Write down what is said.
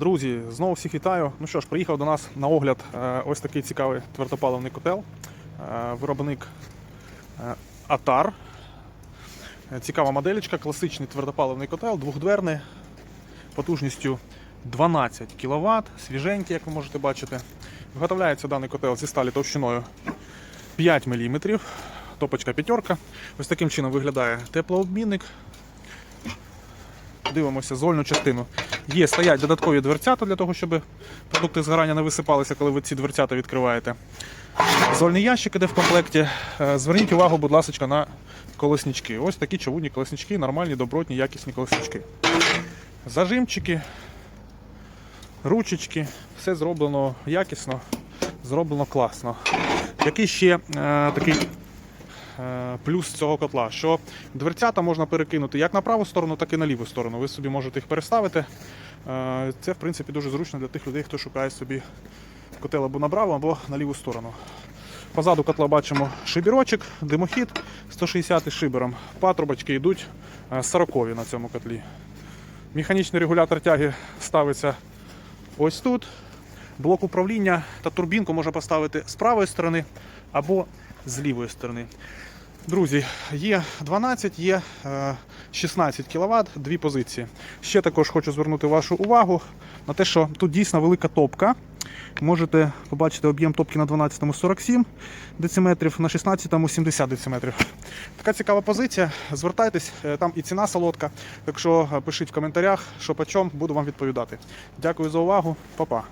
Друзі, знову всіх вітаю. Ну що ж, приїхав до нас на огляд е, ось такий цікавий твердопаливний котел. Е, Виробник е, Атар. Цікава моделечка, класичний твердопаливний котел, двохдверний, потужністю 12 кВт, свіженький, як ви можете бачити. Виготовляється даний котел зі сталі товщиною 5 мм, топочка п'ятерка. Ось таким чином виглядає теплообмінник. Дивимося зольну частину. Є, стоять додаткові дверцята для того, щоб продукти згорання не висипалися, коли ви ці дверцята відкриваєте. Зольний ящик іде в комплекті. Е, Зверніть увагу, будь ласка, на колеснички. Ось такі човунні колеснички, нормальні, добротні, якісні колеснички. Зажимчики, ручечки, все зроблено якісно, зроблено класно. Який ще е, такий плюс цього котла, що дверцята можна перекинути як на праву сторону, так і на ліву сторону. Ви собі можете їх переставити. Е, Це, в принципі, дуже зручно для тих людей, хто шукає собі котел або на праву, або на ліву сторону. Позаду котла бачимо шибірочок, димохід 160 із шибером. Патрубочки йдуть 40 на цьому котлі. Механічний регулятор тяги ставиться ось тут. Блок управління та турбінку можна поставити з правої сторони або з лівої сторони. Друзі, є 12, є е, 16 кВт, дві позиції. Ще також хочу звернути вашу увагу на те, що тут дійсно велика топка. Можете побачити об'єм топки на 12 47 дециметрів, на 16 70 дециметрів. Така цікава позиція. Звертайтесь, е, там і ціна солодка. Якщо е, пишіть в коментарях, що по чому, буду вам відповідати. Дякую за увагу, Па-па.